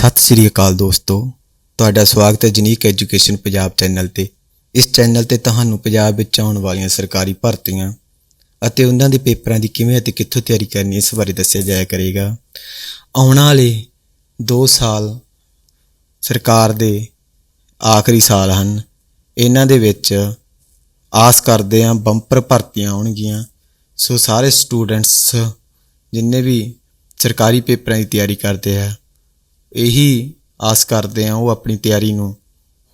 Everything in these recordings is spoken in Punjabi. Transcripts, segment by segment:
ਸਤਿ ਸ੍ਰੀ ਅਕਾਲ ਦੋਸਤੋ। ਤੁਹਾਡਾ ਸਵਾਗਤ ਹੈ ਜਨੀਕ ਐਜੂਕੇਸ਼ਨ ਪੰਜਾਬ ਚੈਨਲ ਤੇ। ਇਸ ਚੈਨਲ ਤੇ ਤੁਹਾਨੂੰ ਪੰਜਾਬ ਵਿੱਚ ਆਉਣ ਵਾਲੀਆਂ ਸਰਕਾਰੀ ਭਰਤੀਆਂ ਅਤੇ ਉਹਨਾਂ ਦੇ ਪੇਪਰਾਂ ਦੀ ਕਿਵੇਂ ਅਤੇ ਕਿੱਥੋਂ ਤਿਆਰੀ ਕਰਨੀ ਇਸ ਬਾਰੇ ਦੱਸਿਆ ਜਾਇਆ ਕਰੇਗਾ। ਆਉਣ ਵਾਲੇ 2 ਸਾਲ ਸਰਕਾਰ ਦੇ ਆਖਰੀ ਸਾਲ ਹਨ। ਇਹਨਾਂ ਦੇ ਵਿੱਚ ਆਸ ਕਰਦੇ ਹਾਂ ਬੰਪਰ ਭਰਤੀਆਂ ਆਉਣਗੀਆਂ। ਸੋ ਸਾਰੇ ਸਟੂਡੈਂਟਸ ਜਿੰਨੇ ਵੀ ਸਰਕਾਰੀ ਪੇਪਰਾਂ ਦੀ ਤਿਆਰੀ ਕਰਦੇ ਆ ਇਹੀ ਆਸ ਕਰਦੇ ਆ ਉਹ ਆਪਣੀ ਤਿਆਰੀ ਨੂੰ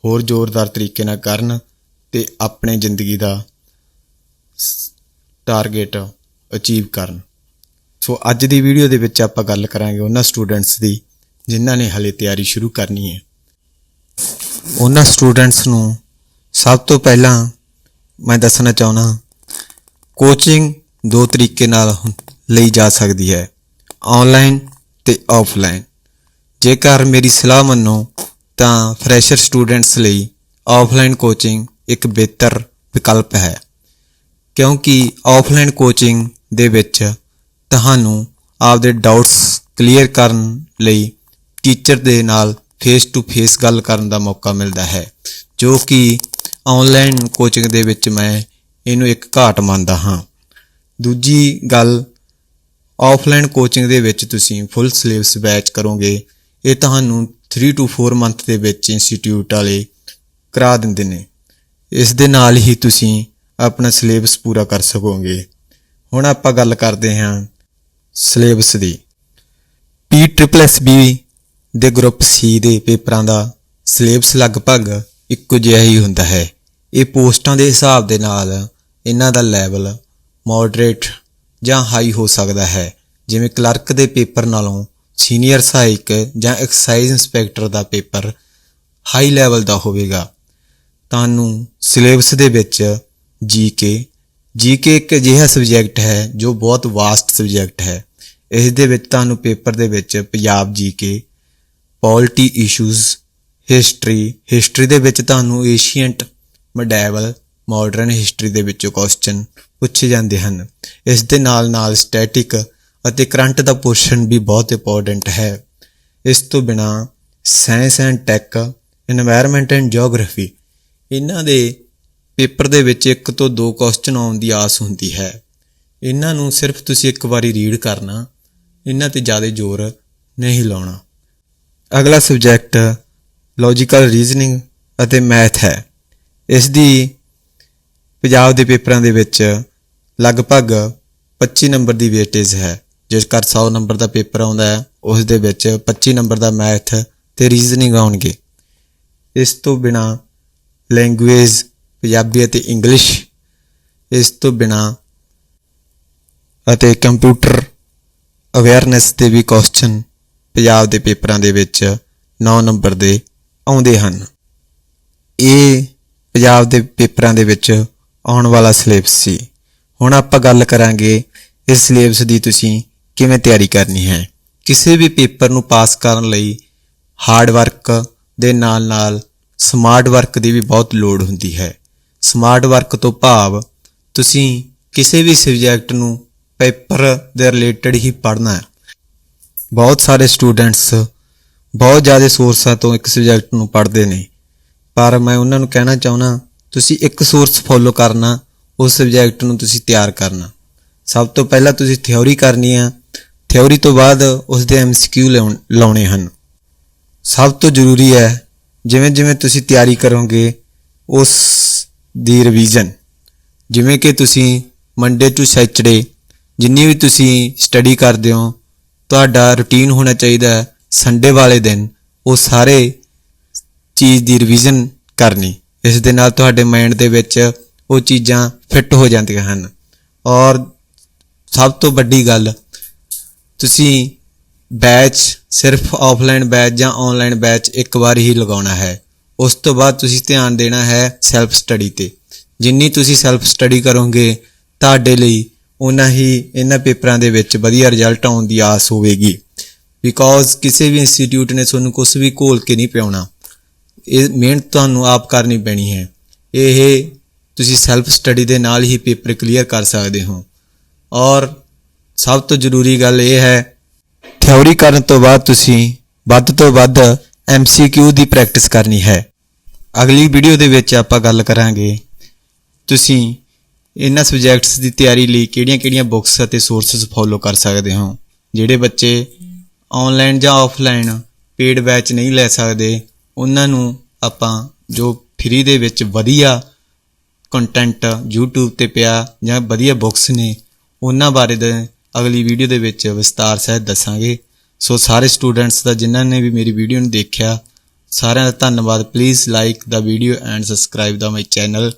ਹੋਰ ਜ਼ੋਰਦਾਰ ਤਰੀਕੇ ਨਾਲ ਕਰਨ ਤੇ ਆਪਣੇ ਜ਼ਿੰਦਗੀ ਦਾ ਟਾਰਗੇਟ ਅਚੀਵ ਕਰਨ। ਸੋ ਅੱਜ ਦੀ ਵੀਡੀਓ ਦੇ ਵਿੱਚ ਆਪਾਂ ਗੱਲ ਕਰਾਂਗੇ ਉਹਨਾਂ ਸਟੂਡੈਂਟਸ ਦੀ ਜਿਨ੍ਹਾਂ ਨੇ ਹਲੇ ਤਿਆਰੀ ਸ਼ੁਰੂ ਕਰਨੀ ਹੈ। ਉਹਨਾਂ ਸਟੂਡੈਂਟਸ ਨੂੰ ਸਭ ਤੋਂ ਪਹਿਲਾਂ ਮੈਂ ਦੱਸਣਾ ਚਾਹੁੰਦਾ ਕੋਚਿੰਗ ਦੋ ਤਰੀਕੇ ਨਾਲ ਲਈ ਜਾ ਸਕਦੀ ਹੈ ਆਨਲਾਈਨ ਤੇ ਆਫਲਾਈਨ ਜੇਕਰ ਮੇਰੀ ਸਲਾਹ ਮੰਨੋ, ਤਾਂ ਫਰੈਸ਼ਰ ਸਟੂਡੈਂਟਸ ਲਈ ਆਫਲਾਈਨ ਕੋਚਿੰਗ ਇੱਕ ਬਿਹਤਰ ਵਿਕਲਪ ਹੈ। ਕਿਉਂਕਿ ਆਫਲਾਈਨ ਕੋਚਿੰਗ ਦੇ ਵਿੱਚ ਤੁਹਾਨੂੰ ਆਪਦੇ ਡਾਊਟਸ ਕਲੀਅਰ ਕਰਨ ਲਈ ਟੀਚਰ ਦੇ ਨਾਲ ਫੇਸ ਟੂ ਫੇਸ ਗੱਲ ਕਰਨ ਦਾ ਮੌਕਾ ਮਿਲਦਾ ਹੈ, ਜੋ ਕਿ ਆਨਲਾਈਨ ਕੋਚਿੰਗ ਦੇ ਵਿੱਚ ਮੈਂ ਇਹਨੂੰ ਇੱਕ ਘਾਟ ਮੰਨਦਾ ਹਾਂ। ਦੂਜੀ ਗੱਲ, ਆਫਲਾਈਨ ਕੋਚਿੰਗ ਦੇ ਵਿੱਚ ਤੁਸੀਂ ਫੁੱਲ ਸਿਲੇਬਸ ਬੈਚ ਕਰੋਗੇ ਇਹ ਤੁਹਾਨੂੰ 3 ਟੂ 4 ਮੰਥ ਦੇ ਵਿੱਚ ਇੰਸਟੀਚਿਊਟ ਵਾਲੇ ਕਰਾ ਦਿੰਦੇ ਨੇ। ਇਸ ਦੇ ਨਾਲ ਹੀ ਤੁਸੀਂ ਆਪਣਾ ਸਿਲੇਬਸ ਪੂਰਾ ਕਰ ਸਕੋਗੇ। ਹੁਣ ਆਪਾਂ ਗੱਲ ਕਰਦੇ ਹਾਂ ਸਿਲੇਬਸ ਦੀ। ਪੀ ਟ੍ਰਿਪਲਐੱਸ ਬੀ ਦੇ ਗਰੁੱਪ ਸੀ ਦੇ ਪੇਪਰਾਂ ਦਾ ਸਿਲੇਬਸ ਲਗਭਗ ਇੱਕੋ ਜਿਹਾ ਹੀ ਹੁੰਦਾ ਹੈ। ਇਹ ਪੋਸਟਾਂ ਦੇ ਹਿਸਾਬ ਦੇ ਨਾਲ ਇਹਨਾਂ ਦਾ ਲੈਵਲ ਮੋਡਰੇਟ ਜਾਂ ਹਾਈ ਹੋ ਸਕਦਾ ਹੈ। ਜਿਵੇਂ ਕਲਰਕ ਦੇ ਪੇਪਰ ਨਾਲੋਂ ਸੀਨੀਅਰ ਸਹਾਇਕ ਜਾਂ ਐਕਸਾਈਜ਼ ਇੰਸਪੈਕਟਰ ਦਾ ਪੇਪਰ ਹਾਈ ਲੈਵਲ ਦਾ ਹੋਵੇਗਾ। ਤੁਹਾਨੂੰ ਸਿਲੇਬਸ ਦੇ ਵਿੱਚ ਜੀਕੇ ਜੀਕੇ ਇੱਕ ਅਜਿਹਾ ਸਬਜੈਕਟ ਹੈ ਜੋ ਬਹੁਤ ਵਾਸਟ ਸਬਜੈਕਟ ਹੈ। ਇਸ ਦੇ ਵਿੱਚ ਤੁਹਾਨੂੰ ਪੇਪਰ ਦੇ ਵਿੱਚ Punjab GK polity issues, history history ਦੇ ਵਿੱਚ ਤੁਹਾਨੂੰ ਏਸ਼ੀਅੰਟ ਮੈਡਾਈਵਲ ਮਾਡਰਨ ਹਿਸਟਰੀ ਦੇ ਵਿੱਚੋਂ ਕੁਐਸਚਨ ਪੁੱਛੇ ਜਾਂਦੇ ਹਨ। ਇਸ ਦੇ ਨਾਲ ਨਾਲ ਸਟੈਟਿਕ ਅਤੇ ਕਰੰਟ ਦਾ ਪੋਰਸ਼ਨ ਵੀ ਬਹੁਤ ਇੰਪੋਰਟੈਂਟ ਹੈ। ਇਸ ਤੋਂ ਬਿਨਾ science and tech environment and geography ਇਹਨਾਂ ਦੇ ਪੇਪਰ ਦੇ ਵਿੱਚ ਇੱਕ ਤੋਂ ਦੋ ਕੁਐਸਚਨ ਆਉਣ ਦੀ ਆਸ ਹੁੰਦੀ ਹੈ। ਇਹਨਾਂ ਨੂੰ ਸਿਰਫ ਤੁਸੀਂ ਇੱਕ ਵਾਰੀ ਰੀਡ ਕਰਨਾ, ਇਹਨਾਂ ਤੇ ਜ਼ਿਆਦਾ ਜ਼ੋਰ ਨਹੀਂ ਲਾਉਣਾ। ਅਗਲਾ ਸਬਜੈਕਟ ਲੌਜੀਕਲ ਰੀਜ਼ਨਿੰਗ ਅਤੇ ਮੈਥ ਹੈ। ਇਸ ਦੀ ਪੰਜਾਬ ਦੇ ਪੇਪਰਾਂ ਦੇ ਵਿੱਚ ਲਗਭਗ 25 ਨੰਬਰ ਦੀ ਵੇਟੇਜ ਹੈ। ਜੇਕਰ 100 ਨੰਬਰ ਦਾ ਪੇਪਰ ਆਉਂਦਾ ਹੈ ਉਸ ਦੇ ਵਿੱਚ 25 ਨੰਬਰ ਦਾ ਮੈਥ ਤੇ ਰੀਜ਼ਨਿੰਗ ਆਉਣਗੇ। ਇਸ ਤੋਂ ਬਿਨਾ ਲੈਂਗੁਏਜ, ਪੰਜਾਬੀ ਅਤੇ ਇੰਗਲਿਸ਼, ਇਸ ਤੋਂ ਬਿਨਾ ਅਤੇ ਕੰਪਿਊਟਰ ਅਵੇਅਰਨੈਸ ਦੇ ਵੀ ਕੁਐਸਚਨ ਪੰਜਾਬ ਦੇ ਪੇਪਰਾਂ ਦੇ ਵਿੱਚ 9 ਨੰਬਰ ਦੇ ਆਉਂਦੇ ਹਨ। ਇਹ ਪੰਜਾਬ ਦੇ ਪੇਪਰਾਂ ਦੇ ਵਿੱਚ ਆਉਣ ਵਾਲਾ ਸਿਲੇਬਸ ਸੀ। ਹੁਣ ਆਪਾਂ ਗੱਲ ਕਰਾਂਗੇ ਇਸ ਸਿਲੇਬਸ ਦੀ ਤੁਸੀਂ ਕਿਵੇਂ ਤਿਆਰੀ ਕਰਨੀ ਹੈ? ਕਿਸੇ ਵੀ ਪੇਪਰ ਨੂੰ ਪਾਸ ਕਰਨ ਲਈ ਹਾਰਡ ਵਰਕ ਦੇ ਨਾਲ ਨਾਲ ਸਮਾਰਟ ਵਰਕ ਦੀ ਵੀ ਬਹੁਤ ਲੋੜ ਹੁੰਦੀ ਹੈ। ਸਮਾਰਟ ਵਰਕ ਤੋਂ ਭਾਵ ਤੁਸੀਂ ਕਿਸੇ ਵੀ ਸਬਜੈਕਟ ਨੂੰ ਪੇਪਰ ਦੇ ਰਿਲੇਟਡ ਹੀ ਪੜ੍ਹਨਾ ਹੈ। ਬਹੁਤ ਸਾਰੇ ਸਟੂਡੈਂਟਸ ਬਹੁਤ ਜ਼ਿਆਦਾ ਸੋਰਸਾਂ ਤੋਂ ਇੱਕ ਸਬਜੈਕਟ ਨੂੰ ਪੜ੍ਹਦੇ ਨੇ। ਪਰ ਮੈਂ ਉਹਨਾਂ ਨੂੰ ਕਹਿਣਾ ਚਾਹੁੰਦਾ, ਤੁਸੀਂ ਇੱਕ ਸੋਰਸ ਫੋਲੋ ਕਰਨਾ, ਉਸ ਸਬਜੈਕਟ ਨੂੰ ਤੁਸੀਂ ਤਿਆਰ ਕਰਨਾ। ਸਭ ਤੋਂ ਪਹਿਲਾਂ ਤੁਸੀਂ ਥਿਉਰੀ ਕਰਨੀ ਆ ਥਿਉਰੀ ਤੋਂ ਬਾਅਦ ਉਸ ਦੇ ਐਮਸੀਕਿਊ ਲਾਉਣੇ ਹਨ। ਸਭ ਤੋਂ ਜ਼ਰੂਰੀ ਹੈ, ਜਿਵੇਂ ਜਿਵੇਂ ਤੁਸੀਂ ਤਿਆਰੀ ਕਰੋਗੇ, ਉਸ ਦੀ ਰਿਵੀਜ਼ਨ ਜਿਵੇਂ ਕਿ ਤੁਸੀਂ ਮੰਡੇ ਟੂ ਸੈਚਰਡੇ ਜਿੰਨੀ ਵੀ ਤੁਸੀਂ ਸਟੱਡੀ ਕਰਦੇ ਹੋ, ਤੁਹਾਡਾ ਰੁਟੀਨ ਹੋਣਾ ਚਾਹੀਦਾ ਹੈ ਸੰਡੇ ਵਾਲੇ ਦਿਨ, ਉਹ ਸਾਰੇ ਚੀਜ਼ ਦੀ ਰਿਵੀਜ਼ਨ ਕਰਨੀ। ਇਸ ਦੇ ਨਾਲ ਤੁਹਾਡੇ ਮਾਈਂਡ ਦੇ ਵਿੱਚ ਉਹ ਚੀਜ਼ਾਂ ਫਿੱਟ ਹੋ ਜਾਂਦੀਆਂ ਹਨ। ਔਰ ਸਭ ਤੋਂ ਵੱਡੀ ਗੱਲ ਤੁਸੀਂ ਬੈਚ ਸਿਰਫ ਆਫਲਾਈਨ ਬੈਚ ਜਾਂ ਆਨਲਾਈਨ ਬੈਚ ਇੱਕ ਵਾਰ ਹੀ ਲਗਾਉਣਾ ਹੈ। ਉਸ ਤੋਂ ਬਾਅਦ ਤੁਸੀਂ ਧਿਆਨ ਦੇਣਾ ਹੈ ਸੈਲਫ ਸਟੱਡੀ ਤੇ। ਜਿੰਨੀ ਤੁਸੀਂ ਸੈਲਫ ਸਟੱਡੀ ਕਰੋਗੇ, ਤੁਹਾਡੇ ਲਈ ਉਨਾ ਹੀ ਇਹਨਾਂ ਪੇਪਰਾਂ ਦੇ ਵਿੱਚ ਵਧੀਆ ਰਿਜ਼ਲਟ ਆਉਣ ਦੀ ਆਸ ਹੋਵੇਗੀ। ਬਿਕੋਜ਼ ਕਿਸੇ ਵੀ ਇੰਸਟੀਚਿਊਟ ਨੇ ਤੁਹਾਨੂੰ ਕੁਝ ਵੀ ਘੋਲ ਕੇ ਨਹੀਂ ਪਿਆਉਣਾ। ਇਹ ਮਿਹਨਤ ਤੁਹਾਨੂੰ ਆਪ ਕਰਨੀ ਪੈਣੀ ਹੈ। ਇਹ ਤੁਸੀਂ ਸੈਲਫ ਸਟੱਡੀ ਦੇ ਨਾਲ ਹੀ ਪੇਪਰ ਕਲੀਅਰ ਕਰ ਸਕਦੇ ਹੋ। ਔਰ ਸਭ ਤੋਂ ਜ਼ਰੂਰੀ ਗੱਲ ਇਹ ਹੈ। ਥਿਉਰੀ ਕਰਨ ਤੋਂ ਬਾਅਦ ਤੁਸੀਂ ਵੱਧ ਤੋਂ ਵੱਧ MCQ ਦੀ ਪ੍ਰੈਕਟਿਸ ਕਰਨੀ ਹੈ। ਅਗਲੀ ਵੀਡੀਓ ਦੇ ਵਿੱਚ ਆਪਾਂ ਗੱਲ ਕਰਾਂਗੇ ਤੁਸੀਂ ਇਹਨਾਂ ਸਬਜੈਕਟਸ ਦੀ ਤਿਆਰੀ ਲਈ ਕਿਹੜੀਆਂ-ਕਿਹੜੀਆਂ ਬੁੱਕਸ ਅਤੇ ਸੋਰਸਸ ਫੋਲੋ ਕਰ ਸਕਦੇ ਹੋ, ਜਿਹੜੇ ਬੱਚੇ ਆਨਲਾਈਨ ਜਾਂ ਆਫਲਾਈਨ ਪੇਡ ਬੈਚ ਨਹੀਂ ਲੈ ਸਕਦੇ, ਉਹਨਾਂ ਨੂੰ ਆਪਾਂ ਜੋ ਫ੍ਰੀ ਦੇ ਵਿੱਚ ਵਧੀਆ ਕੰਟੈਂਟ YouTube ਤੇ ਪਿਆ ਜਾਂ ਵਧੀਆ ਬੁੱਕਸ ਨੇ, ਉਹਨਾਂ ਬਾਰੇ ਦੇ ਅਗਲੀ ਵੀਡੀਓ ਦੇ ਵਿੱਚ ਵਿਸਤਾਰ ਸਹਿਤ ਦੱਸਾਂਗੇ। ਸੋ ਸਾਰੇ ਸਟੂਡੈਂਟਸ ਦਾ, ਜਿਨ੍ਹਾਂ ਨੇ ਵੀ ਮੇਰੀ ਵੀਡੀਓ ਨੂੰ ਦੇਖਿਆ, ਸਾਰਿਆਂ ਦਾ ਧੰਨਵਾਦ। ਪਲੀਜ਼ ਲਾਈਕ ਦਾ ਵੀਡੀਓ ਐਂਡ ਸਬਸਕ੍ਰਾਈਬ ਦਾ ਮਾਈ ਚੈਨਲ